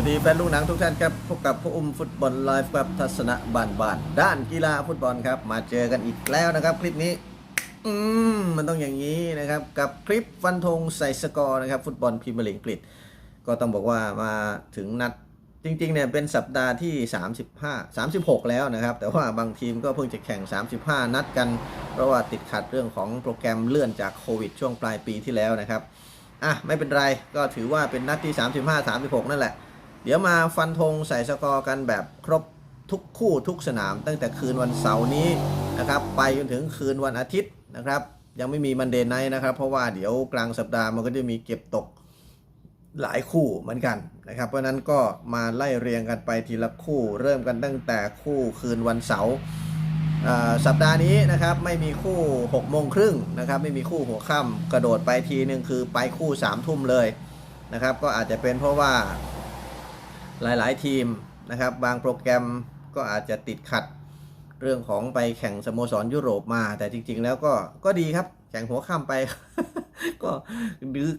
สวัสดีแฟนลูกหนังทุกท่านครับพบกับผู้อุ้มฟุตบอลไลฟ์กับทัศนะบานบานด้านกีฬาฟุตบอลครับ มาเจอกันอีกแล้วนะครับ คลิปนี้ อืมมันต้องอย่างนี้นะครับ กับคลิปฟันธงใส่สกอร์นะครับ ฟุตบอลพรีเมียร์ลีกอังกฤษก็ต้องบอกว่ามาถึงนัดจริงๆเนี่ยเป็นสัปดาห์ที่ 35 36 แล้วนะครับ แต่ว่าบางทีมก็เพิ่งจะแข่ง 35 นัดกัน เพราะว่าติดขัดเรื่องของโปรแกรมเลื่อนจากโควิดช่วงปลายปีที่แล้วนะครับอะไม่เป็นไรก็ถือว่าเป็นนัดที่ 35 36 นั่นแหละ เดี๋ยวมาฟันธงใส่สกอร์กันแบบครบทุกคู่ทุกสนาม ตั้งแต่คืนวันเสาร์นี้นะครับไปจนถึงคืนวันอาทิตย์นะครับ ยังไม่มีมันเดย์ไนท์นะครับ เพราะว่าเดี๋ยวกลางสัปดาห์มันก็จะมีเก็บตกหลายคู่เหมือนกันนะครับ เพราะนั้นก็มาไล่เรียงกันไปทีละคู่ เริ่มกันตั้งแต่คู่คืนวันเสาร์สัปดาห์นี้นะครับไม่มีคู่6โมงครึ่งนะครับไม่มีคู่หัวค่ำกระโดดไปทีหนึ่งคือไปคู่3ทุ่มเลยนะครับ ก็อาจจะเป็นเพราะว่า หลายๆ ทีมนะครับบางโปรแกรมก็อาจจะติดขัดเรื่องของไปแข่งสโมสรยุโรปมา แต่จริง ๆ แล้วก็ก็ดีครับ แข่งหัวค่ำไป ก็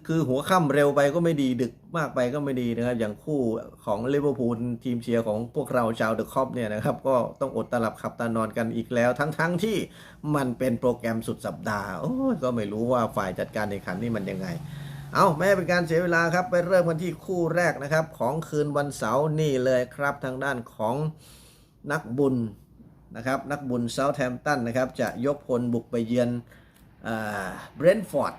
คือหัวค่ำเร็วไปก็ไม่ดีดึกมากไปก็ไม่ดีนะครับ อย่างคู่ของลิเวอร์พูลทีมเชียร์ของพวกเราชาวเดอะคอปเนี่ยนะครับ ก็ต้องอดตลับขับตานอนกันอีกแล้ว ทั้งๆที่มันเป็นโปรแกรมสุดสัปดาห์โอ้ก็ไม่รู้ว่าฝ่ายจัดการในขันนี่มันยังไง เอาไม่ให้เป็นการเสียเวลาครับ ไปเริ่มกันที่คู่แรกนะครับ ของคืนวันเสาร์นี่เลยครับทางด้านของนักบุญนะครับ นักบุญเซาท์แฮมป์ตันนะครับ จะยกพลบุกไปเยือนเบรนท์ฟอร์ด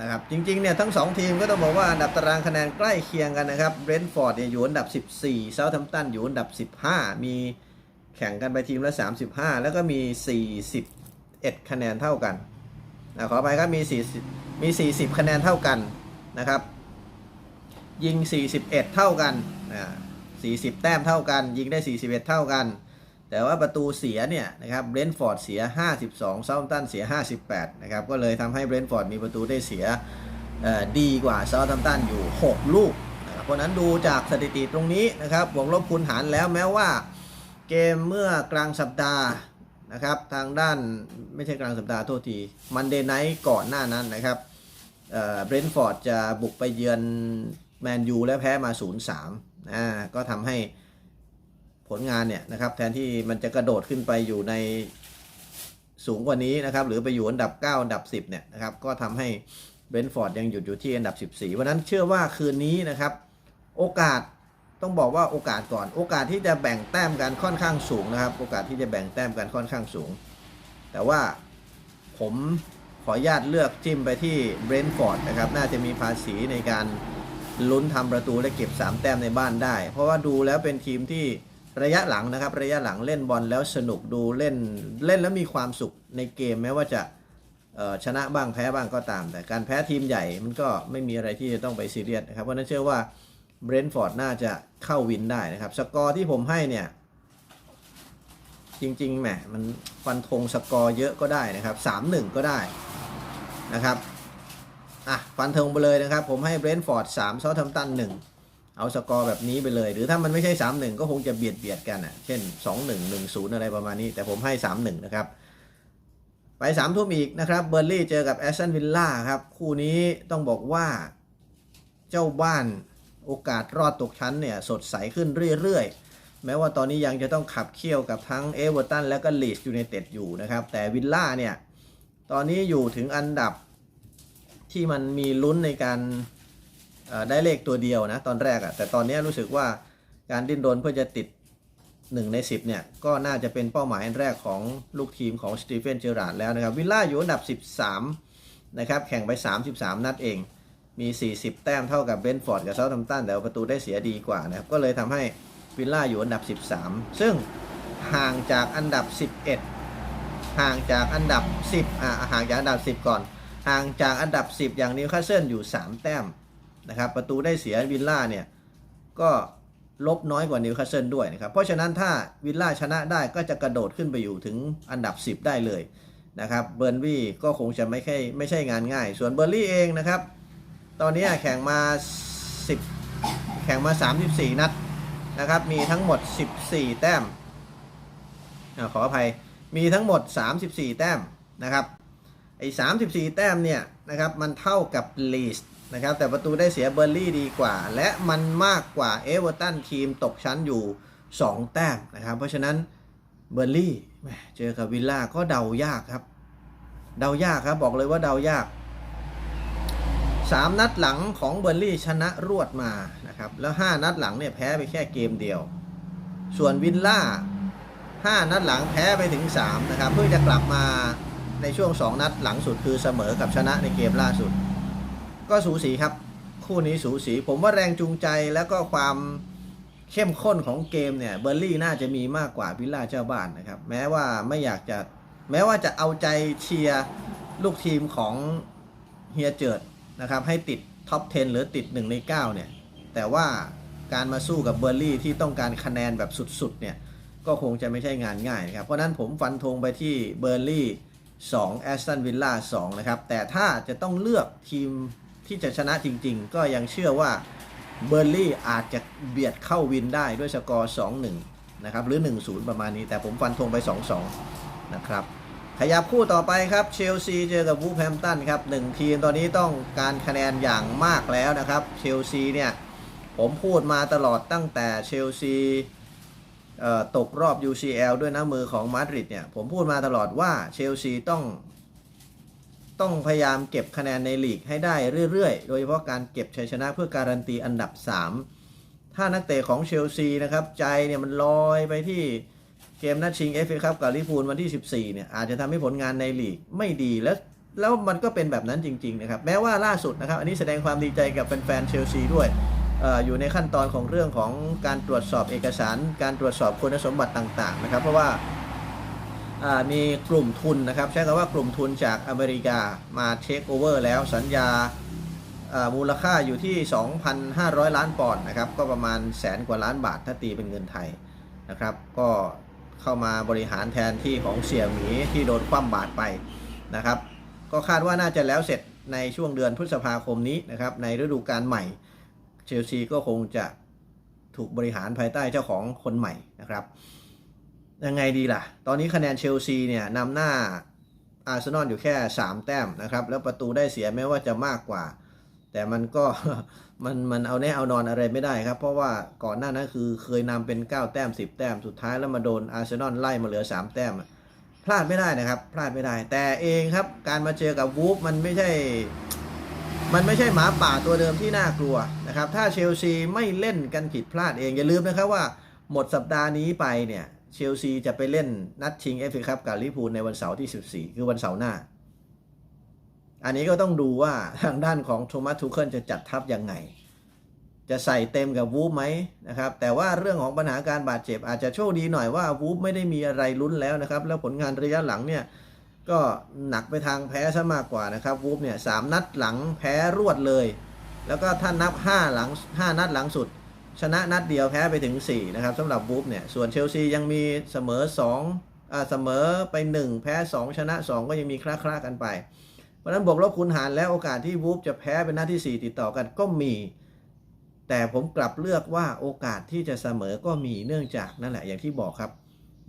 นะครับจริงๆเนี่ยทั้ง 2 ทีมก็ต้องบอกว่าอันดับตารางคะแนนใกล้เคียงกันนะครับเบรนท์ฟอร์ดเนี่ยอยู่อันดับ 14เซาท์แฮมป์ตันอยู่อันดับ 15 มีแข่งกันไปทีมละ 35 แล้วก็มี 41 คะแนนเท่ากันนะขออภัยครับมี 40 มี 40 คะแนนเท่ากัน นะครับ ยิง 41 เท่ากันอ่า40 แต้มเท่ากัน ยิงได้ 41 เท่ากัน แต่ว่าประตูเสียเนี่ยนะครับเบรนท์ฟอร์ดเสีย 52เซาท์ตันเสีย 58 นะครับ ก็เลยทำให้เบรนท์ฟอร์ดมีประตูได้เสียดีกว่าเซาท์ทัมตันอยู่ 6 ลูกนะเพราะฉะนั้นดูจากสถิติตรงนี้นะครับบวกลบคูณหารแล้วแม้ว่าเกมเมื่อกลางสัปดาห์นะครับ ทางด้านไม่ใช่กลางสัปดาห์โทษทีมันเดย์ไนท์ก่อนหน้านั้นนะครับ เบรนท์ฟอร์ดจะบุกไปเยือนแมนยูและแพ้มา 0-3อ่าก็ทำให้ผลงานเนี่ยนะครับแทนที่มันจะกระโดดขึ้นไปอยู่ในสูงกว่านี้นะครับหรือไปอยู่อันดับ 9 อันดับ 10เนี่ยนะครับก็ทำให้เบรนท์ฟอร์ดยังหยุดอยู่ที่อันดับ 14วันนั้นเชื่อว่าคืนนี้นะครับโอกาสต้องบอกว่าโอกาสก่อน โอกาสที่จะแบ่งแต้มกันค่อนข้างสูงนะครับ โอกาสที่จะแบ่งแต้มกันค่อนข้างสูง แต่ว่าผม ขออนุญาตเลือกจิ้มไปที่เบรนท์ฟอร์ดนะครับ น่าจะมีภาษีในการลุ้นทำประตูและเก็บ 3 แต้มในบ้านได้ เพราะว่าดูแล้วเป็นทีมที่ระยะหลังนะครับ ระยะหลังเล่นบอลแล้วสนุกดูเล่นเล่นแล้วมีความสุขในเกมแม้ว่าจะชนะบ้างแพ้บ้างก็ตาม แต่การแพ้ทีมใหญ่มันก็ไม่มีอะไรที่จะต้องไปซีเรียสนะครับเพราะฉะนั้นเชื่อว่าเบรนท์ฟอร์ดน่าจะเข้าวินได้นะครับ สกอร์ที่ผมให้เนี่ย จริงๆแหมมันฟันธงสกอร์เยอะก็ได้นะครับ 3-1 ก็ได้ นะครับอะฟันธงไปเลยนะครับ ผมให้เบรนท์ฟอร์ด3เซาท์ทัมตัน1เอาสกอร์แบบนี้ไปเลย หรือถ้ามันไม่ใช่3-1ก็คงจะเบียดเบียดกันอะเช่น2-1 1-0อะไรประมาณนี้ แต่ผมให้3-1นะครับไป3ทุ่มอีกนะครับเบอร์ลี่เจอกับแอสตันวิลล่าครับ คู่นี้ต้องบอกว่าเจ้าบ้านโอกาสรอดตกชั้นเนี่ย สดใสขึ้นเรื่อยๆ แม้ว่าตอนนี้ยังจะต้องขับเคี่ยวกับทั้งเอเวอร์ตันและก็ลีสยูไนเต็ดอยู่นะครับ แต่วิลล่าเนี่ย ตอนนี้อยู่ถึงอันดับ ที่มันมีลุ้นในการได้เลขตัวเดียวนะตอนแรกอะแต่ตอนนี้รู้สึกว่าการดิ้นรนเพื่อจะติด 1 ใน 10เนี่ยก็น่าจะเป็นเป้าหมายอันแรกของลูกทีมของสตีเฟนเจอราร์ดแล้วนะครับวิลล่าอยู่อันดับ 13นะครับแข่งไป 33 นัดเอง มี 40 แต้มเท่ากับเบนฟอร์ดกับเซาท์ทัมตันแต่ประตูได้เสียดีกว่านะครับก็เลยทำให้วิลล่าอยู่อันดับ 13 ซึ่งห่างจากอันดับ 11 ห่างจากอันดับ 10อ่าห่างจากอันดับ 10 ก่อน ห่างจากอันดับ 10 อย่างนิวคาสเซิลอยู่ 3 แต้มนะครับประตูได้เสียวิลล่าเนี่ยก็ลบน้อยกว่านิวคาสเซิลด้วยนะครับเพราะฉะนั้นถ้าวิลล่าชนะได้ก็จะกระโดดขึ้นไปอยู่ถึงอันดับ 10 ได้เลยนะครับเบอร์นวี่ก็คงจะไม่ใช่ไม่ใช่งานง่าย ส่วนเบอร์ลี่เองนะครับ ตอนนี้แข่งมา 10 แข่งมา 34 นัดนะครับมีทั้งหมด 14 แต้มอขออภัยมีทั้งหมด 34 แต้มนะครับ ไอ้34แต้มเนี่ยนะครับมันเท่ากับลีสนะครับแต่ประตูได้เสียเบอร์ลี่ดีกว่า และมันมากกว่าเอเวอร์ตันทีมตกชั้นอยู่ 2 แต้มนะครับ เพราะฉะนั้นเบอร์ลี่เจอกับวิลล่าก็เดายากครับ เดายากครับบอกเลยว่าเดายากสามนัดหลังของเบอร์ลี่ชนะรวดมานะครับแล้ว 5 นัดหลังเนี่ยแพ้ไปแค่เกมเดียว ส่วนวิลล่า 5 นัดหลังแพ้ไปถึง 3 นะครับ เพิ่งจะกลับมา ในช่วง 2 นัดหลังสุดคือเสมอกับชนะในเกมล่าสุด ก็สูสีครับ คู่นี้สูสี ผมว่าแรงจูงใจแล้วก็ความเข้มข้นของเกมเนี่ยเบอร์ลี่น่าจะมีมากกว่าวิลล่าเจ้าบ้านนะครับ แม้ว่าไม่อยากจะแม้ว่าจะเอาใจเชียร์ลูกทีมของเฮียเจิดนะครับ ให้ติดท็อป 10 หรือติด 1 ใน 9 เนี่ย แต่ว่าการมาสู้กับเบอร์ลี่ที่ต้องการคะแนนแบบสุดๆเนี่ย ก็คงจะไม่ใช่งานง่ายนะครับ เพราะฉะนั้นผมฟันธงไปที่เบอร์ลี่ 2แอสตันวิลล่า2นะครับ แต่ถ้าจะต้องเลือกทีมที่จะชนะจริงๆ ก็ยังเชื่อว่าเบอร์ลี่อาจจะเบียดเข้าวินได้ด้วยสกอร์ 2-1 นะครับ หรือ 1-0 ประมาณนี้ แต่ผมฟันธงไป 2-2 นะครับขยับคู่ต่อไปครับเชลซีเจอกับวูแฮมตันครับหนึ่งทีมตอนนี้ต้องการคะแนนอย่างมากแล้วนะครับเชลซีเนี่ยผมพูดมาตลอดตั้งแต่เชลซี ตกรอบ UCL ด้วยน้ำมือของมาดริดเนี่ยผมพูดมาตลอดว่าเชลซีต้องต้องพยายามเก็บคะแนนในลีกให้ได้เรื่อยๆ โดยเฉพาะการเก็บชัยชนะเพื่อการันตีอันดับ 3 ถ้านักเตะของเชลซีนะครับใจเนี่ยมันลอยไปที่เกมนัดชิงเอฟเอคัพกับลิเวอร์พูลวันที่ 14เนี่ยอาจจะทำให้ผลงานในลีกไม่ดีแล้วแล้วมันก็เป็นแบบนั้นจริง ๆ นะครับ แม้ว่าล่าสุดนะครับ อันนี้แสดงความดีใจกับแฟนๆเชลซีด้วย อยู่ในขั้นตอนของเรื่องของการตรวจสอบเอกสาร การตรวจสอบคุณสมบัติต่างๆนะครับ เพราะว่ามีกลุ่มทุนนะครับ ใช้คำว่ากลุ่มทุนจากอเมริกามาเทคโอเวอร์แล้วสัญญาอ่ามูลค่าอยู่ที่ 2,500 ล้านปอนด์นะครับ ก็ประมาณแสนกว่าล้านบาทถ้าตีเป็นเงินไทยนะครับ ก็เข้ามาบริหารแทนที่ของเสี่ยหมีที่โดนคว่ำบาตรไปนะครับ ก็คาดว่าน่าจะแล้วเสร็จในช่วงเดือนพฤษภาคมนี้นะครับในฤดูกาลใหม่ เชลซีก็คงจะถูกบริหารภายใต้เจ้าของคนใหม่นะครับยังไงดีล่ะ ตอนนี้คะแนนเชลซีเนี่ยนำหน้าอาร์เซนอลอยู่แค่ 3 แต้มนะครับ แล้วประตูได้เสียแม้ว่าจะมากกว่า แต่มันก็มันมันเอาแน่เอานอนอะไรไม่ได้ครับ เพราะว่าก่อนหน้านั้นคือเคยนำเป็น 9 แต้ม 10 แต้ม สุดท้ายแล้วมาโดนอาร์เซนอลไล่มาเหลือ 3 แต้ม พลาดไม่ได้นะครับ พลาดไม่ได้ แต่เองครับ การมาเจอกับวูฟมันไม่ใช่ มันไม่ใช่หมาป่าตัวเดิมที่น่ากลัวนะครับ ถ้าเชลซีไม่เล่นกันผิดพลาดเองอย่าลืมนะครับว่าหมดสัปดาห์นี้ไปเนี่ยเชลซีจะไปเล่นนัดชิงเอฟเอคัพกับลิเวอร์พูลในวันเสาร์ที่ 14 คือวันเสาร์หน้า อันนี้ก็ต้องดูว่าทางด้านของโทมัสทูเคิลจะจัดทัพยังไง จะใส่เต็มกับวูฟไหมนะครับ แต่ว่าเรื่องของปัญหาการบาดเจ็บอาจจะโชคดีหน่อยว่าวูฟไม่ได้มีอะไรลุ้นแล้วนะครับ แล้วผลงานระยะหลังเนี่ย ก็หนักไปทางแพ้ซะมากกว่านะครับวูฟเนี่ยสามนัดหลังแพ้รวดเลย แล้วก็ถ้านับ 5 หลัง 5 นัดหลังสุด ชนะนัดเดียวแพ้ไปถึง 4 นะครับสำหรับวูฟเนี่ยส่วนเชลซียังมีเสมอ2อ่าเสมอไป 1 แพ้ 2 ชนะ 2 ก็ยังมีคล้าๆกันไป เพราะฉะนั้นบวกลบคูณหารแล้วโอกาสที่วูฟจะแพ้เป็นนัดที่ 4 ติดต่อกันก็มี แต่ผมกลับเลือกว่าโอกาสที่จะเสมอก็มีเนื่องจากนั่นแหละอย่างที่บอกครับ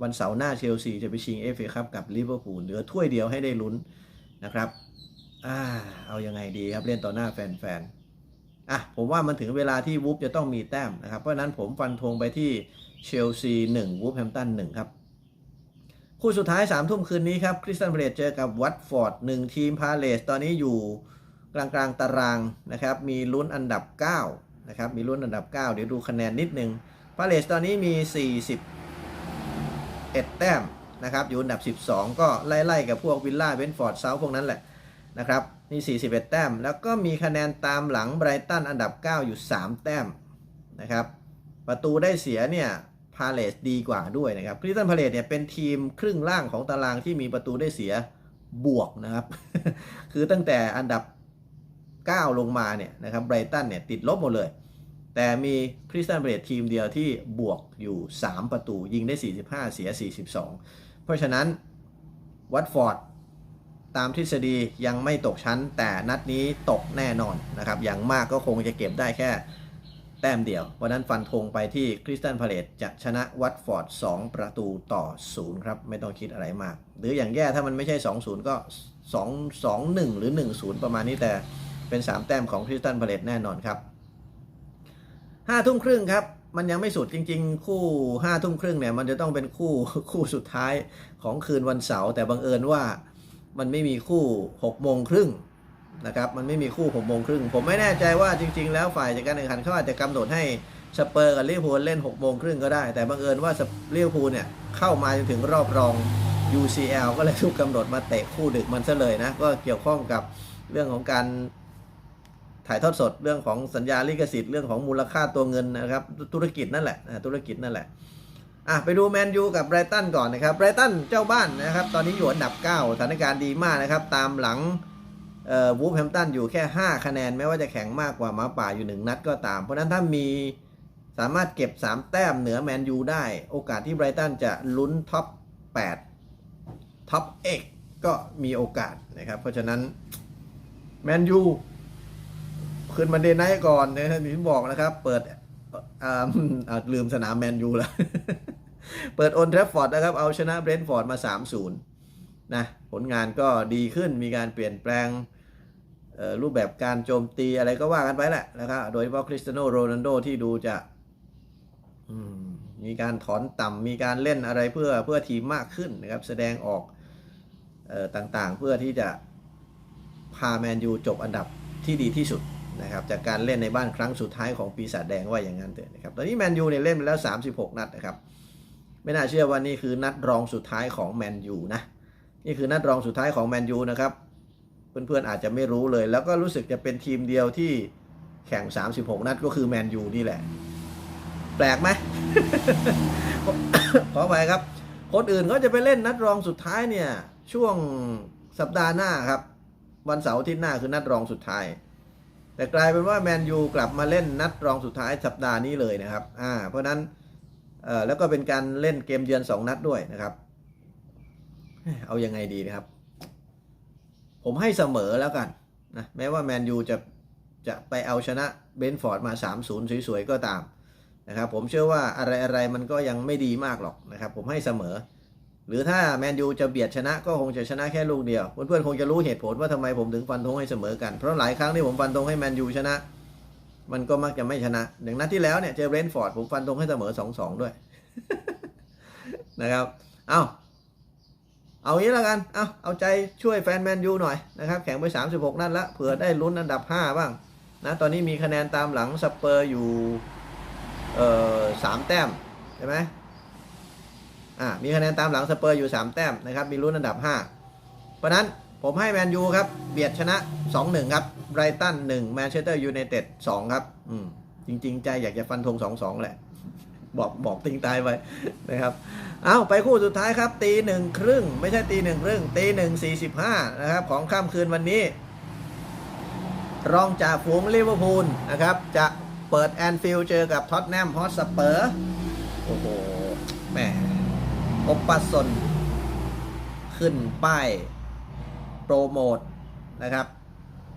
วันเสาร์หน้าเชลซีจะไปชิงเอฟเอคัพกับลิเวอร์พูลเหลือถ้วยเดียวให้ได้ลุ้นนะครับอ่าเอายังไงดีครับเล่นต่อหน้าแฟนๆอะผมว่ามันถึงเวลาที่วูฟจะต้องมีแต้มนะครับ เพราะนั้นผมฟันธงไปที่เชลซี1วูฟแฮมตัน1ครับคู่สุดท้าย3ามทุ่มคืนนี้ครับคริสตันพาเลตเจอกับวัตฟอร์ด1ทีมพาเลสตอนนี้อยู่กลางกลางๆตารางนะครับมีลุ้นอันดับ9นะครับมีลุ้นอันดับ 9 เดี๋ยวดูคะแนนนิดนึงพาเลสตอนนี้มี 40 1 แต้มนะครับอยู่อันดับ 12 ก็ไล่ๆกับพวกวิลล่าเวนฟอร์ดเซาพวกนั้นแหละนะครับนี่ 41 แต้ม แล้วก็มีคะแนนตามหลังไบรตันอันดับ 9 อยู่ 3 แต้มนะครับประตูได้เสียเนี่ยพาเลสดีกว่าด้วยนะครับคริสตันพาเลสเนี่ยเป็นทีมครึ่งล่างของตารางที่มีประตูได้เสียบวกนะครับ คือตั้งแต่อันดับ 9 ลงมาเนี่ยนะครับไบรตันเนี่ยติดลบหมดเลย แต่มีคริสตันเบรดทีมเดียวที่บวกอยู่ 3 ประตูยิงได้ 45 เสีย 42 เพราะฉะนั้นวัตฟอร์ดตามทฤษฎียังไม่ตกชั้น แต่นัดนี้ตกแน่นอนนะครับ อย่างมากก็คงจะเก็บได้แค่แต้มเดียวเพราะนั้นฟันธงไปที่คริสตันพาเลตจะชนะวัตฟอร์ด 2 ประตูต่อ 0 ครับ ไม่ต้องคิดอะไรมาก หรืออย่างแย่ถ้ามันไม่ใช่ 2-0 ก็ 2-2-1 หรือ 1-0 ประมาณนี้แต่เป็น 3 แต้มของคริสตันพาเลตแน่นอนครับ ห้าทุ่มครึ่งครับ มันยังไม่สุดจริง ๆ คู่ห้าทุ่มครึ่งเนี่ยมันจะต้องเป็นคู่คู่สุดท้ายของคืนวันเสาร์แต่บังเอิญว่ามันไม่มีคู่6โมงครึ่งนะครับมันไม่มีคู่6โมงครึ่งผมไม่แน่ใจว่าจริง ๆ แล้วฝ่ายจัดการแข่งขันเขาอาจจะกำหนดให้สเปอร์กับลิเวอร์พูลเล่น6โมงครึ่งก็ได้ แต่บังเอิญว่าลิเวอร์พูลเนี่ยเข้ามาจนถึงรอบรอง UCL ก็เลยถูกกำหนดมาเตะคู่ดึกมันซะเลยนะ ก็เกี่ยวข้องกับเรื่องของการ ถ่ายทอดสดเรื่องของสัญญาลิขสิทธิ์เรื่องของมูลค่าตัวเงินนะครับธุรกิจนั่นแหละธุรกิจนั่นแหละอะไปดูแมนยูกับไบรตันก่อนนะครับไบรตันเจ้าบ้านนะครับ ตอนนี้อยู่อันดับ 9 สถานการณ์ดีมากนะครับ ตามหลังวูฟแฮมตันอยู่แค่ 5 คะแนนแม้ว่าจะแข่งมากกว่าหมาป่าอยู่ 1 นัดก็ตาม เพราะนั้นถ้ามีสามารถเก็บ 3 แต้มเหนือแมนยูได้ โอกาสที่ไบรตันจะลุ้นท็อป 8 ท็อปเอกก็มีโอกาสนะครับ เพราะฉะนั้นแมนยู คืนมันเดย์ไนก่อนนะครับที่บอกนะครับ เปิดอ่าลืมสนามแมนยูแล้ว เปิดโอนเทฟฟอร์ดนะครับ เอาชนะเบรนท์ฟอร์ดมา 3-0นะผลงานก็ดีขึ้นมีการเปลี่ยนแปลงรูปแบบการโจมตีอะไรก็ว่ากันไปแหละนะครับโดยเฉพาะคริสเตียโนโรนัลโดที่ดูจะมีการถอนต่ำมีการเล่นอะไรเพื่อเพื่อทีมมากขึ้นนะครับ แสดงออกออต่างๆ เพื่อที่จะพาแมนยูจบอันดับที่ดีที่สุด นะครับจากการเล่นในบ้านครั้งสุดท้ายของปีศาจแดงว่าอย่างนั้นเถอะนะครับตอนนี้แมนยูเนี่ยเล่นไปแล้ว 36 นัดนะครับไม่น่าเชื่อว่านี่คือนัดรองสุดท้ายของแมนยูนะนี่คือนัดรองสุดท้ายของแมนยูนะครับเพื่อนๆอาจจะไม่รู้เลย แล้วก็รู้สึกจะเป็นทีมเดียวที่แข่ง 36 นัดก็คือแมนยูนี่แหละ แปลกไหมขอไปครับ คนอื่นเขาจะไปเล่นนัดรองสุดท้ายเนี่ยช่วงสัปดาห์หน้าครับ วันเสาร์ที่หน้าคือนัดรองสุดท้าย แต่กลายเป็นว่าแมนยูกลับมาเล่นนัดรองสุดท้ายสัปดาห์นี้เลยนะครับอ่าเพราะนั้นเอ่อแล้วก็เป็นการเล่นเกมเยือน 2 นัดด้วยนะครับ เอายังไงดีนะครับ ผมให้เสมอแล้วกันนะแม้ว่าแมนยูจะจะไปเอาชนะเบนฟอร์ดมา 3-0 สวยๆ ก็ตามนะครับ ผมเชื่อว่าอะไรๆมันก็ยังไม่ดีมากหรอกนะครับ ผมให้เสมอ หรือถ้าแมนยูจะเบียดชนะก็คงจะชนะแค่ลูกเดียว เพื่อนๆคงจะรู้เหตุผลว่าทำไมผมถึงฟันธงให้เสมอกัน เพราะหลายครั้งที่ผมฟันธงให้แมนยูชนะ มันก็มักจะไม่ชนะอย่างนัดที่แล้วเนี่ยเจอเบรนท์ฟอร์ดผมฟันธงให้เสมอ2-2ด้วยนะครับเอาเอางี้แล้วกัน เอาเอาใจช่วยแฟนแมนยูหน่อยนะครับ แข่งไป 36 นัดละเผื่อได้ลุ้นอันดับ 5 บ้างนะตอนนี้มีคะแนนตามหลังสเปอร์อยู่เอ่อสามแต้มใช่ไหม อ่ามีคะแนนตามหลังสเปอร์อยู่ 3 แต้มนะครับ มีลุ้นอันดับ 5 เพราะนั้นผมให้แมนยูครับ เบียดชนะ 2-1 ครับไบรตัน1แมนเชสเตอร์ยูไนเต็ด2ครับอืมจริง ๆ ใจอยากจะฟันธง2-2 แหละ บอกบอกติงตายไปนะครับเอาไปคู่สุดท้ายครับ ตีหนึ่งครึ่ง ไม่ใช่ตีหนึ่งครึ่ง ตีหนึ่งสี่สิบห้านะครับ ของค่ำคืนวันนี้ รองจากฝูงลิเวอร์พูลนะครับ จะเปิดแอนฟิลด์เจอกับท็อตแนมฮอตสเปอร์โอ้โหแหม โอปปัสซนขึ้นป้ายโปรโมทนะครับ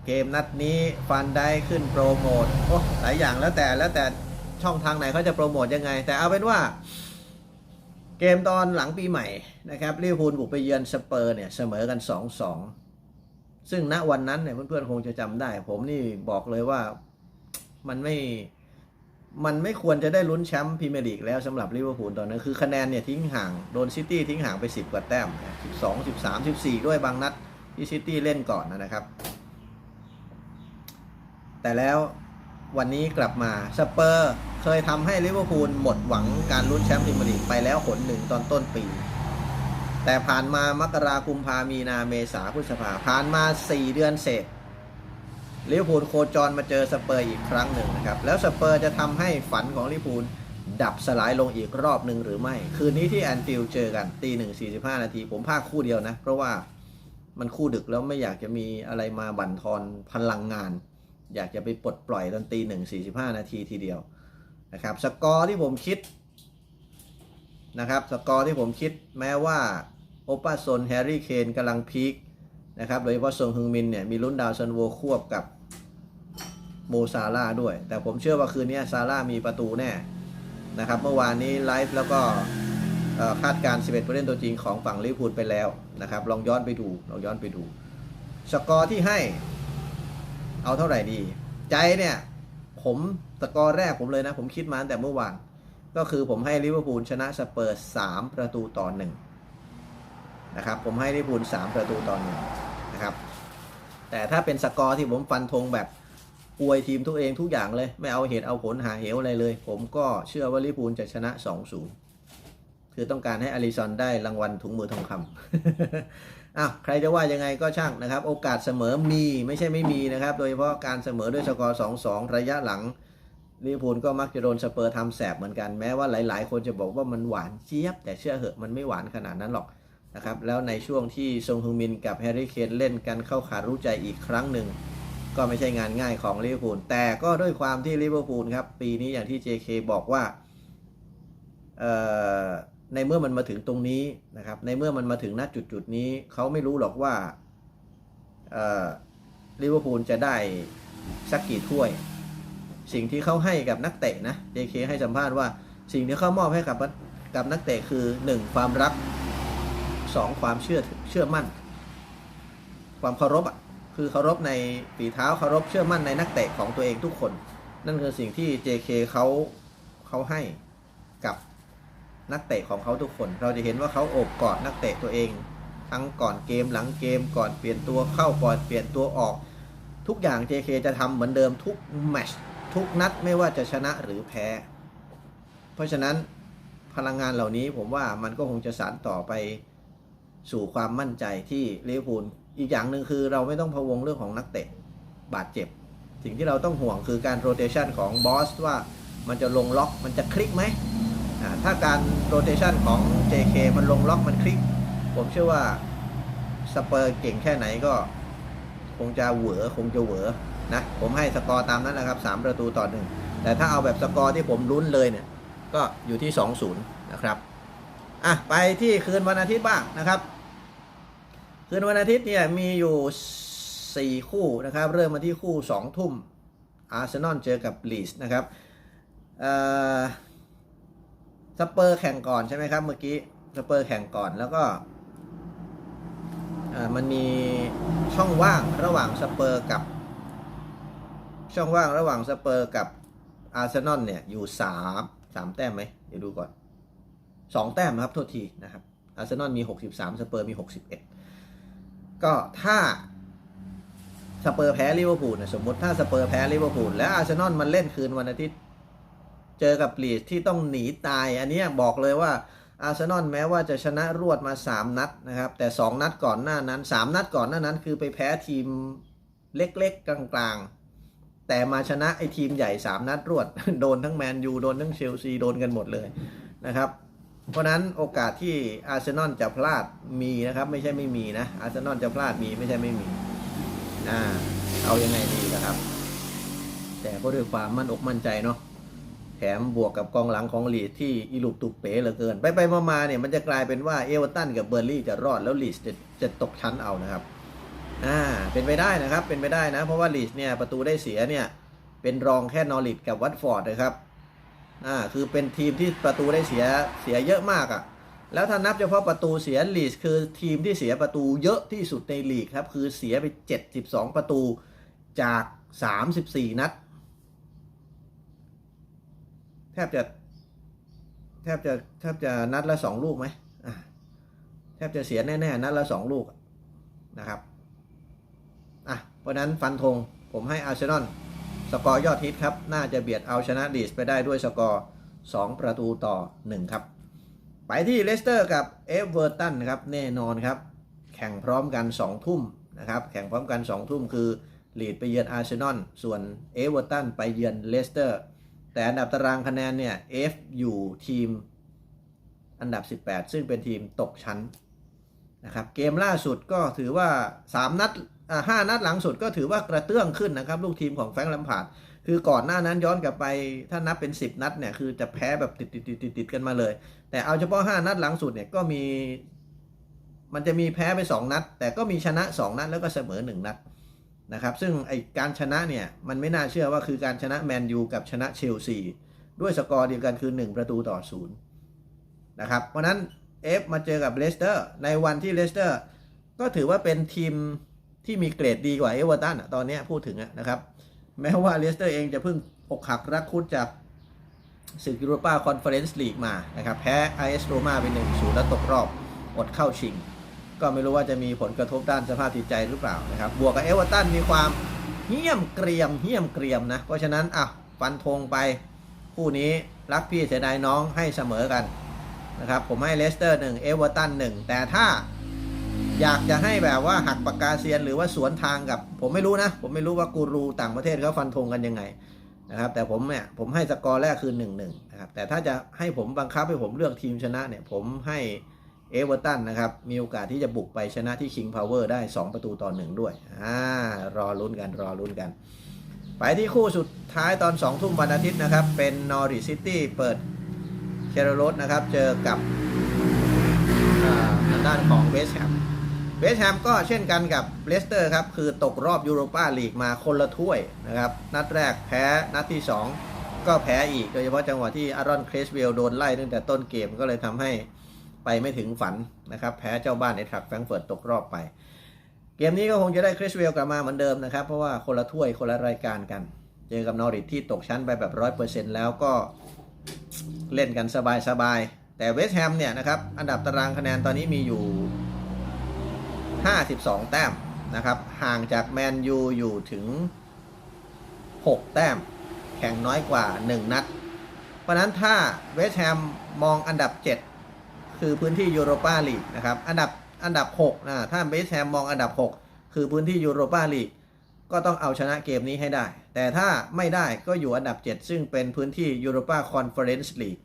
เกมนัดนี้ฟันได้ขึ้นโปรโมทโอ้หลายอย่างแล้วแต่แล้วแต่ช่องทางไหนเขาจะโปรโมทยังไง แต่เอาเป็นว่าเกมตอนหลังปีใหม่นะครับลิเวอร์พูลบุกไปเยือนสเปอร์เนี่ยเสมอกัน 2-2 ซึ่งณวันนั้นเนี่ยเพื่อนๆคงจะจำได้ ผมนี่บอกเลยว่ามันไม่ มันไม่ควรจะได้ลุ้นแชมป์พรีเมียร์ลีกแล้วสำหรับลิเวอร์พูลตอนนั้นคือคะแนนเนี่ยทิ้งห่างโดนซิตี้ทิ้งห่างไป 10 กว่าแต้ม 12 13 14 ด้วยบางนัดที่ซิตี้เล่นก่อนนะครับ แต่แล้ววันนี้กลับมาสเปอร์เคยทำให้ลิเวอร์พูลหมดหวังการลุ้นแชมป์พรีเมียร์ลีกไปแล้วหนหนึ่งตอนต้นปี แต่ผ่านมามกราคุมพามีนาเมษาพฤษภาผ่านมา 4 เดือนเศษลิ เวอร์พูลโคจรมาเจอสเปอร์อีกครั้งหนึ่งนะครับ แล้วสเปอร์จะทำให้ฝันของลิเวอร์พูลดับสลายลงอีกรอบหนึ่งหรือไม่ คืนนี้ที่แอนฟิลด์เจอกันตีหนึ่งสี่สิบห้านาที ผมพากคู่เดียวนะ เพราะว่ามันคู่ดึกแล้วไม่อยากจะมีอะไรมาบั่นทอนพลังงาน อยากจะไปปลดปล่อยตอนตีหนึ่งสี่สิบห้านาทีทีเดียวนะครับ สกอร์ที่ผมคิดนะครับ สกอร์ที่ผมคิดแม้ว่าโอปาโซนแฮร์รี่เคนกำลังพีคนะครับ โดยเฉพาะซงฮึงมินเนี่ยมีลุ้นดาวซันโวควบกับ โมซาร่าด้วย แต่ผมเชื่อว่าคืนนี้ซาร่ามีประตูแน่นะครับเมื่อวานนี้ไลฟ์แล้วก็คาดการณ์11ผู้เล่นตัวจริงของฝั่งลิเวอร์พูลไปแล้วนะครับ ลองย้อนไปดูลองย้อนไปดู สกอร์ที่ให้ เอาเท่าไหร่ดี ใจเนี่ย ผมสกอร์แรกผมเลยนะ ผมคิดมาตั้งแต่เมื่อวาน ก็คือผมให้ลิเวอร์พูลชนะสเปอร์สามประตูต่อหนึ่งนะครับผมให้ลิเวอร์พูลสามประตูต่อหนึ่งนะครับแต่ถ้าเป็นสกอร์ที่ผมฟันธงแบบ อวยทีมตัวเองทุกอย่างเลย ไม่เอาเหตุเอาผลหาเหวอะไรเลย ผมก็เชื่อว่าลิเวอร์พูลจะชนะ 2-0 คือต้องการให้อลิซอนได้รางวัลถุงมือทองคำอ้าใครจะว่ายังไงก็ช่างนะครับ โอกาสเสมอมีไม่ใช่ไม่มีนะครับ โดยเฉพาะการเสมอด้วยสกอร์ 2-2 ระยะหลังลิเวอร์พูลก็มักจะโดนสเปอร์ทำแสบเหมือนกันแม้ว่าหลาย ๆ คนจะบอกว่ามันหวานเจี๊ยบ แต่เชื่อเหอะมันไม่หวานขนาดนั้นหรอกนะครับแล้วในช่วงที่ซงฮึงมินกับแฮร์รี่เคนเล่นกันเข้าขารู้ใจอีกครั้งหนึ่ง ก็ไม่ใช่งานง่ายของลิเวอร์พูลแต่ก็ด้วยความที่ลิเวอร์พูลครับ ปีนี้อย่างที่ JK บอกว่าในเมื่อมันมาถึงตรงนี้นะครับ ในเมื่อมันมาถึงณจุดจุดนี้ เขาไม่รู้หรอกว่าลิเวอร์พูลจะได้สักกี่ถ้วย สิ่งที่เขาให้กับนักเตะนะ JK ให้สัมภาษณ์ว่าสิ่งที่เขามอบให้กับกับนักเตะคือ 1. ความรัก 2. ความเชื่อเชื่อมั่น ความเคารพอะ คือเคารพในฝีเท้าเคารพเชื่อมั่นในนักเตะของตัวเองทุกคน นั่นคือสิ่งที่ JK เขาเขาให้กับนักเตะของเขาทุกคน เราจะเห็นว่าเขาโอบกอดนักเตะตัวเอง ทั้งก่อนเกมหลังเกมก่อนเปลี่ยนตัวเข้าก่อนเปลี่ยนตัวออก ทุกอย่าง JK จะทำเหมือนเดิมทุกแมชทุกนัดไม่ว่าจะชนะหรือแพ้ เพราะฉะนั้นพลังงานเหล่านี้ผมว่ามันก็คงจะสานต่อไปสู่ความมั่นใจที่ลิเวอร์พูล อีกอย่างหนึ่งคือเราไม่ต้องพะวงเรื่องของนักเตะบาดเจ็บ สิ่งที่เราต้องห่วงคือการโรเตชันของบอสว่ามันจะลงล็อกมันจะคลิกไหมถ้าการโรเตชันของ JK มันลงล็อกมันคลิก ผมเชื่อว่าสเปอร์เก่งแค่ไหนก็ คงจะเหวอคงจะเหวอนะผมให้สกอร์ตามนั้นแหละครับ3ประตูต่อหนึ่งแต่ถ้าเอาแบบสกอร์ที่ผมลุ้นเลยเนี่ยก็อยู่ที่ 2-0 นะครับ อะ ไปที่คืนวันอาทิตย์บ้างนะครับ คืนวันอาทิตย์เนี่ยมีอยู่ 4 คู่นะครับ เริ่มมาที่คู่ 2 ทุ่มอาร์เซนอลเจอกับลีสนะครับสเปอร์แข่งก่อนใช่ไหมครับเมื่อกี้สเปอร์แข่งก่อนแล้วก็มันมีช่องว่างระหว่างสเปอร์กับ ช่องว่างระหว่างสเปอร์กับอาร์เซนอลเนี่ยอยู่สามสามแต้มไหมเดี๋ยวดูก่อนสองแต้มนะครับโทษทีนะครับอาร์เซนอลมีหกสิบสามสเปอร์มีหกสิบเอ็ด ก็ถ้าสเปอร์แพ้ลิเวอร์พูลเนี่ยสมมติถ้าสเปอร์แพ้ลิเวอร์พูลแล้วอาร์เซนอลมันเล่นคืนวันอาทิตย์เจอกับลีดที่ต้องหนีตาย อันนี้บอกเลยว่าอาร์เซนอลแม้ว่าจะชนะรวดมา 3 นัดนะครับ แต่ 2 นัดก่อนหน้านั้น 3 นัดก่อนหน้านั้นคือไปแพ้ทีมเล็กๆ กลางๆ แต่มาชนะไอ้ทีมใหญ่ 3 นัดรวด โดนทั้งแมนยูโดนทั้งเชลซีโดนกันหมดเลยนะครับ เพราะนั้นโอกาสที่อาร์เซนอลจะพลาดมีนะครับ ไม่ใช่ไม่มีนะอาร์เซนอลจะพลาดมีไม่ใช่ไม่มีอ่าเอายังไงดีนะครับ แต่ก็ด้วยความมั่นอกมั่นใจเนาะแถมบวกกับกองหลังของลีดที่อีลุกตุกเป๋เหลือเกิน ไปไปมามาเนี่ยมันจะกลายเป็นว่าเอเวอร์ตันกับเบอร์ลี่จะรอดแล้วลีดจะจะตกชั้นเอานะครับอ่าเป็นไปได้นะครับเป็นไปได้นะ เพราะว่าลีดเนี่ยประตูได้เสียเนี่ยเป็นรองแค่นอริทกับวัตฟอร์ดนะครับ อ่าคือเป็นทีมที่ประตูได้เสียเสียเยอะมากอะ่ะ แล้วถ้านับเฉพาะประตูเสียลีดคือทีมที่เสียประตูเยอะที่สุดในลีกครับ คือเสียไป 72 ประตูจาก 34 นัด แทบจะ แทบจะแทบจะนัดละสองลูกไหมอะแทบจะเสียแน่ๆ นัดละสองลูกนะครับอะเพราะฉะนั้นฟันธงผมให้อาร์เซนอล สกอร์ยอดฮิตครับ น่าจะเบียดเอาชนะดีสไปได้ด้วยสกอร์ 2 ประตูต่อ 1 ครับ ไปที่เลสเตอร์กับเอเวอร์ตันครับแน่นอนครับ แข่งพร้อมกัน 2 ทุ่มนะครับ แข่งพร้อมกัน 2 ทุ่มคือลีดไปเยือนอาร์เซนอลส่วนเอเวอร์ตันไปเยือนเลสเตอร์แต่อันดับตารางคะแนนเนี่ย F อฟอยู่ทีมอันดับ 18 ซึ่งเป็นทีมตกชั้นนะครับเกมล่าสุดก็ถือว่า 3 นัด ห้านัดหลังสุดก็ถือว่ากระเตื้องขึ้นนะครับลูกทีมของแฟรงค์ลัมพาร์ดคือก่อนหน้านั้นย้อนกลับไปถ้านับเป็น 10 นัดเนี่ยคือจะแพ้แบบติดติดติดติดติดกันมาเลย แต่เอาเฉพาะ 5 นัดหลังสุดเนี่ยก็มี มันจะมีแพ้ไป 2 นัด แต่ก็มีชนะ 2 นัดแล้วก็เสมอ 1 นัดนะครับ ซึ่งไอการชนะเนี่ยมันไม่น่าเชื่อว่าคือการชนะแมนยูกับชนะเชลซีด้วยสกอร์เดียวกันคือ 1 ประตูต่อศูนย์นะครับเพราะนั้นเอฟมาเจอกับเลสเตอร์ในวันที่เลสเตอร์ก็ถือว่าเป็นทีม ที่มีเกรดดีกว่าเอเวอร์ตันตอนนี้พูดถึงนะครับ แม้ว่าเลสเตอร์เองจะเพิ่งอกหักรักคุดจากศึกยูโรปาคอนเฟอเรนซ์ลีกมานะครับ แพ้ไอเอสโรมาไปหนึ่งศูนย์แล้วตกรอบอดเข้าชิง ก็ไม่รู้ว่าจะมีผลกระทบด้านสภาพจิตใจหรือเปล่านะครับ บวกกับเอเวอร์ตันมีความเหี้ยมเกรียมเหี้ยมเกรียมนะ เพราะฉะนั้นอะฟันธงไปคู่นี้รักพี่เสียดายน้องให้เสมอกันนะครับ ผมให้เลสเตอร์หนึ่งเอเวอร์ตันหนึ่งแต่ถ้า อยากจะให้แบบว่าหักปากกาเซียนหรือว่าสวนทางกับ ผมไม่รู้นะ ผมไม่รู้ว่ากูรูต่างประเทศเขาฟันธงกันยังไงนะครับ แต่ผมเนี่ยผมให้สกอร์แรกคือ1นหนึ่งนะครับ แต่ถ้าจะให้ผมบังคับให้ผมเลือกทีมชนะเนี่ย ผมให้เอเวอร์ตันนะครับ มีโอกาสที่จะบุกไปชนะที่ King Power ได้ 2 ประตูต่อหนึ่งด้วยอ่ารอลุ้นกันรอลุ้นกัน ไปที่คู่สุดท้ายตอน2ทุ่มวันอาทิตย์นะครับ เป็นนอริซิตี้เปิดเคโรโรสนะครับ เจอกับทางด้านของเวสแฮม เวสต์แฮมก็เช่นกันกับเลสเตอร์ครับ คือตกรอบยูโรปาลีกมาคนละถ้วยนะครับ นัดแรกแพ้ นัดที่ 2 ก็แพ้อีก โดยเฉพาะจังหวะที่อารอน เครสเวลโดนไล่ตั้งแต่ต้นเกมก็เลยทำให้ไปไม่ถึงฝันนะครับ แพ้เจ้าบ้านในทรักแฟรงเฟิร์ตตกรอบไป เกมนี้ก็คงจะได้เครสเวลกลับมาเหมือนเดิมนะครับ เพราะว่าคนละถ้วยคนละรายการกัน เจอกับนอริทที่ตกชั้นไปแบบร้อยเปอร์เซ็นต์แล้วก็เล่นกันสบายๆแต่เวสต์แฮมเนี่ยนะครับอันดับตารางคะแนนตอนนี้มีอยู่ 52 แต้มนะครับ ห่างจากแมนยูอยู่ถึง 6 แต้ม แข่งน้อยกว่า 1 นัด เพราะนั้นถ้าเวสต์แฮมมองอันดับ 7 คือพื้นที่ยูโรปาลีกนะครับ อันดับอันดับ6นะถ้าเวสต์แฮมมองอันดับ 6 คือพื้นที่ยูโรปาลีกก็ต้องเอาชนะเกมนี้ให้ได้ แต่ถ้าไม่ได้ก็อยู่อันดับ 7 ซึ่งเป็นพื้นที่ยูโรปาคอนเฟอเรนซ์ลีก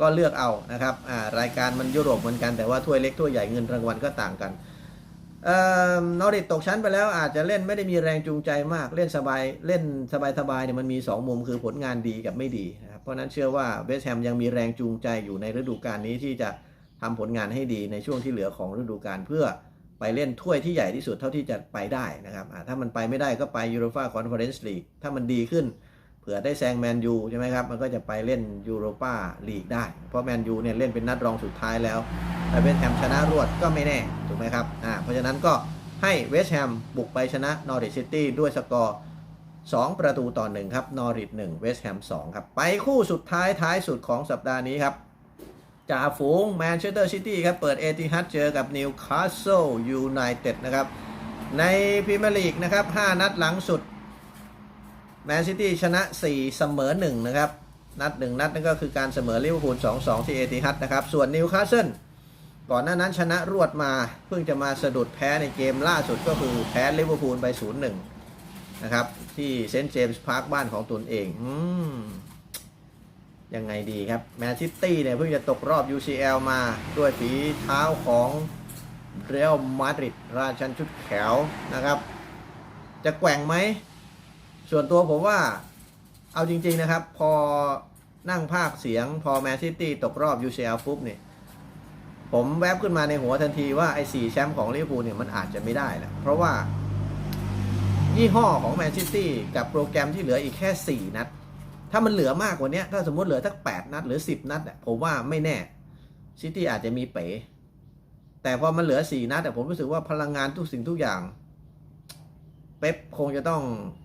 ก็เลือกเอานะครับรายการมันยุโรปเหมือนกันแต่ว่าถ้วยเล็กถ้วยใหญ่เงินรางวัลก็ต่างกันเออนอริทตกชั้นไปแล้วอาจจะเล่นไม่ได้มีแรงจูงใจมากเล่นสบายเล่นสบายๆเนี่ยมันมี 2 มุมคือผลงานดีกับไม่ดีนะครับเพราะนั้นเชื่อว่าเวสแฮมยังมีแรงจูงใจอยู่ในฤดูกาลนี้ที่จะทำผลงานให้ดีในช่วงที่เหลือของฤดูกาลเพื่อไปเล่นถ้วยที่ใหญ่ที่สุดเท่าที่จะไปได้นะครับถ้ามันไปไม่ได้ก็ไปยูโรปาคอนเฟอเรนซ์ลีกถ้ามันดีขึ้น ผื่อได้แซงแมนยูใช่ไหมครับ มันก็จะไปเล่นยูโรปาลีกได้ เพราะแมนยูเนี่ยเล่นเป็นนัดรองสุดท้ายแล้วแต่เวสต์แฮมชนะรวดก็ไม่แน่ ถูกไหมครับอ่าเพราะฉะนั้นก็ให้เวสต์แฮมบุกไปชนะนอริทซิตี้ด้วยสกอร์ 2 ประตูต่อ1ครับนอริท1เวสต์แฮม2ครับ ไปคู่สุดท้ายท้ายสุดของสัปดาห์นี้ครับจ่าฝูงแมนเชสเตอร์ซิตี้ครับ เปิดเอติฮัดเจอกับนิวคาสเซิลยูไนเต็ดนะครับ ในพรีเมียร์ลีกนะครับ 5 นัดหลังสุด แมนซิตี้ชนะ 4 เสมอ 1 นะครับ นัด 1 นัดนั่นก็คือการเสมอลิเวอร์พูล 2-2 ที่เอติฮัดนะครับ ส่วนนิวคาสเซิลก่อนหน้านั้นชนะรวดมา เพิ่งจะมาสะดุดแพ้ในเกมล่าสุดก็คือแพ้ลิเวอร์พูลไป 0-1 นะครับ ที่เซนต์เจมส์พาร์คบ้านของตนเองอืมยังไงดีครับแมนซิตี้เนี่ยเพิ่งจะตกรอบ UCL มาด้วยฝีเท้าของเรอัลมาดริดราชันชุดแขวนะครับ จะแกว่งไหม ส่วนตัวผมว่าเอาจริง ๆนะครับ พอนั่งภาคเสียงพอแมนซิตี้ตกรอบ UCL ปุ๊บเนี่ยผมแวบขึ้นมาในหัวทันทีว่าไอ้สี่แชมป์ของลิเวอร์พูลเนี่ยมันอาจจะไม่ได้แหละเพราะว่า ยี่ห้อของแมนซิตี้กับโปรแกรมที่เหลืออีกแค่ 4 นัด ถ้ามันเหลือมากกว่านี้ถ้าสมมติเหลือสัก 8 นัด หรือ 10 นัดอะผมว่าไม่แน่ซิตี้อาจจะมีเป๋ แต่พอมันเหลือ 4 นัดแต่ผมรู้สึกว่าพลังงานทุกสิ่งทุกอย่าง เป๊ปคงจะต้อง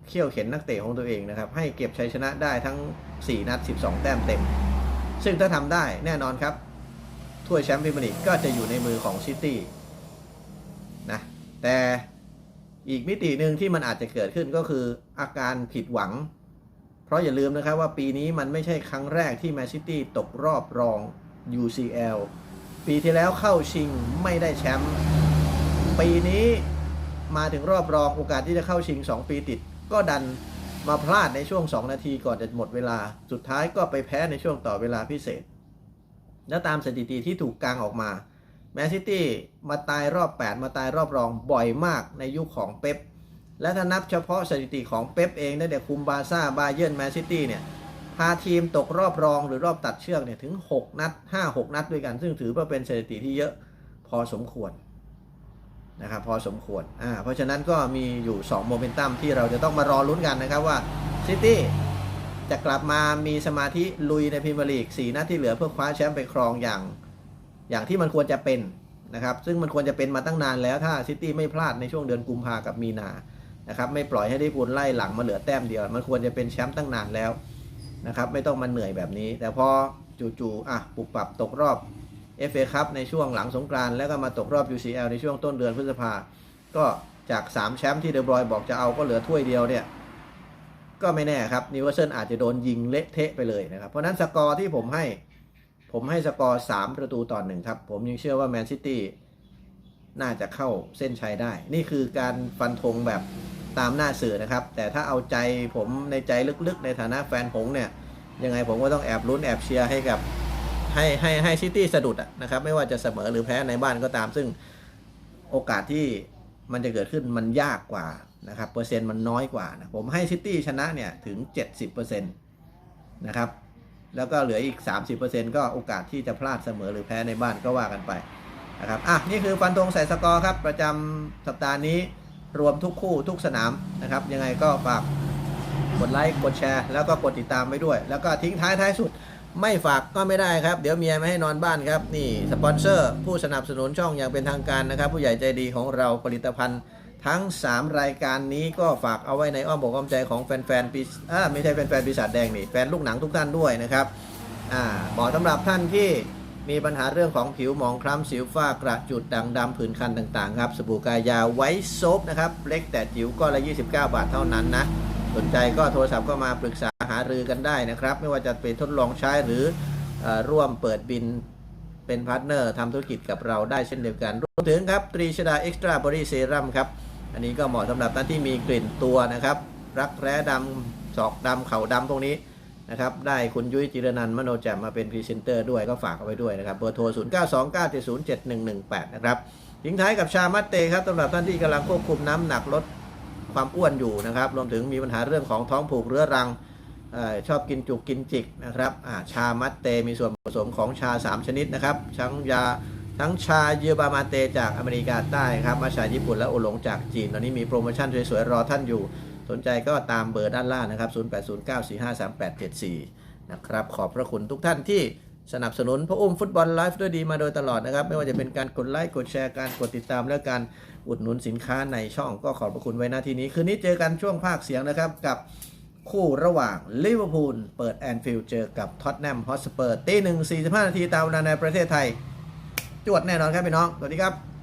เขี่ยวเข็นนักเตะของตัวเองนะครับ ให้เก็บชัยชนะได้ทั้ง 4 นัด 12 แต้มเต็ม ซึ่งถ้าทำได้แน่นอนครับ ถ้วยแชมป์พรีเมียร์ลีกก็จะอยู่ในมือของซิตี้นะแต่อีกมิติหนึ่งที่มันอาจจะเกิดขึ้นก็คืออาการผิดหวัง เพราะอย่าลืมนะครับว่าปีนี้มันไม่ใช่ครั้งแรกที่แมนซิตี้ตกรอบรอง UCL ปีที่แล้วเข้าชิงไม่ได้แชมป์ปีนี้ มาถึงรอบรองโอกาสที่จะเข้าชิง 2 ปีติด ก็ดันมาพลาดในช่วง 2 นาทีก่อนจะหมดเวลา สุดท้ายก็ไปแพ้ในช่วงต่อเวลาพิเศษ แล้วตามสถิติที่ถูกกางออกมาแมนซิตี้มาตายรอบ 8 มาตายรอบรองบ่อยมากในยุคของเป๊ปและถ้านับเฉพาะสถิติของเป๊ปเองตั้แต่คุมบาซ่าบาเยิร์นแมนซิตี้เนี่ยพาทีมตกรอบรองหรือรอบตัดเชือกเนี่ยถึง 6 นัด 5-6 นัดด้วยกัน ซึ่งถือว่าเป็นสถิติที่เยอะพอสมควร นะครับพอสมควรอ่าเพราะฉะนั้นก็มีอยู่2โมเมนตัมที่เราจะต้องมารอลุ้นกันนะครับว่าซิตี้จะกลับมามีสมาธิลุยในพรีเมียร์ลีก4นัดที่เหลือเพื่อคว้าแชมป์ไปครองอย่าง อย่างที่มันควรจะเป็นนะครับซึ่งมันควรจะเป็นมาตั้งนานแล้วถ้าซิตี้ไม่พลาดในช่วงเดือนกุมภากับมีนานะครับไม่ปล่อยให้ลิเวอร์พูลไล่หลังมาเหลือแต้มเดียว มันควรจะเป็นแชมป์ตั้งนานแล้วนะครับไม่ต้องมาเหนื่อยแบบนี้ แต่พอจู่ๆอะปรับปรับตกรอบ FA ครับในช่วงหลังสงกรานต์แล้วก็มาตกรอบ UCL ในช่วงต้นเดือนพฤษภา ก็จาก 3 แชมป์ที่เดบรอยบอกจะเอาก็เหลือถ้วยเดียวเนี่ย ก็ไม่แน่ครับนิวคาสเซิลอาจจะโดนยิงเละเทะไปเลยนะครับ เพราะฉะนั้นสกอร์ที่ผมให้ ผมให้สกอร์ 3 ประตูต่อหนึ่งครับ ผมยังเชื่อว่าแมนซิตี้น่าจะเข้าเส้นชัยได้ นี่คือการฟันธงแบบตามหน้าสื่อนะครับ แต่ถ้าเอาใจผมในใจลึกๆ ในฐานะแฟนผงเนี่ยยังไงผมก็ต้องแอบลุ้นแอบเชียร์ให้กับ ให้ให้ให้ซิตี้สะดุดนะครับ ไม่ว่าจะเสมอหรือแพ้ในบ้านก็ตาม ซึ่งโอกาสที่มันจะเกิดขึ้นมันยากกว่านะครับเปอร์เซ็นต์มันน้อยกว่านะผมให้ซิตี้ชนะเนี่ยถึง 70%นะครับแล้วก็เหลืออีก 30%ก็โอกาสที่จะพลาดเสมอหรือแพ้ในบ้านก็ว่ากันไปนะครับอะนี่คือฟันธงใส่สกอร์ครับ ประจำสัปดาห์นี้รวมทุกคู่ทุกสนามนะครับ ยังไงก็ฝากกดไลค์กดแชร์ แล้วก็กดติดตามไปด้วย แล้วก็ทิ้งท้ายท้ายสุด ไม่ฝากก็ไม่ได้ครับ เดี๋ยวเมียไม่ให้นอนบ้านครับ นี่สปอนเซอร์ ผู้สนับสนุนช่องอย่างเป็นทางการนะครับ ผู้ใหญ่ใจดีของเราผลิตภัณฑ์ทั้ง 3 รายการนี้ก็ฝากเอาไว้ในอ้อมอกอ้อมใจของแฟนๆปีอ่าไม่ใช่แฟนๆปีศาจแดงนี่แฟนลูกหนังทุกท่านด้วยนะครับอ่าเหมาะสำหรับท่านที่มีปัญหาเรื่องของผิวหมองคล้ำสิวฝ้ากระจุดด่างดำผื่นคันต่างๆครับสบู่กายาไวท์โซฟนะครับเล็กแต่จิ๋วก็ละ 29 บาทเท่านั้นนะ สนใจก็โทรศัพท์ก็มาปรึกษาหารือกันได้นะครับ ไม่ว่าจะเป็นทดลองใช้หรืออร่วมเปิดบินเป็นพาร์ทเนอร์ทำธุรกิจกับเราได้เช่นเดียวกัน รวมถึงครับตรีชดาเอ็กซ์ตร้าบริเซรัมครับ อันนี้ก็เหมาะสำหรับท่านที่มีกลิ่นตัวนะครับ รักแร้ดำศอกดำเข่าดำพวกนี้นะครับ ได้คุณยุ้ยจิรนันมโนแจ่มมาเป็นพรีเซนเตอร์ด้วยก็ฝากเอาไว้ด้วยนะครับ เบอร์โทร 0 9 2 9 7 0 7 1 1 8 นะครับทิ้งท้ายกับชามัตเตครับสำหรับท่านที่กำลังควบคุมน้ำหนักลด ความอ้วนอยู่นะครับรวมถึงมีปัญหาเรื่องของท้องผูกเรื้อรังออชอบกินจุกกินจิกนะครับาชามัตเตมีส่วนผสมของชา 3 ชนิดนะครับทั้งยาทั้งชาเยอบามาเตจากอเมริกาใต้ครับมาชาญี่ปุ่นและโอหลงจากจีน ตอนนี้มีโปรโมชั่นสวยๆ รอท่านอยู่ สนใจก็ตามเบอร์ด้านล่างนะครับ 0809453874 นะครับ ขอบพระคุณทุกท่านที่ สนับสนุนพระอุ้มฟุตบอลไลฟ์ด้วยดีมาโดยตลอดนะครับ ไม่ว่าจะเป็นการกดไลค์กดแชร์การกดติดตามและการอุดหนุนสินค้าในช่องก็ขอบพระคุณไว้หน้าที่นี้ คืนนี้เจอกันช่วงภาคเสียงนะครับกับคู่ระหว่างลิเวอร์พูลเปิดแอนฟิลด์เจอกับท็อตแนมฮอสเปอร์ตีหนึ่งสี่สิบห้านาทีตามเวลาในประเทศไทย จวดแน่นอนครับพี่น้องสวัสดีครับ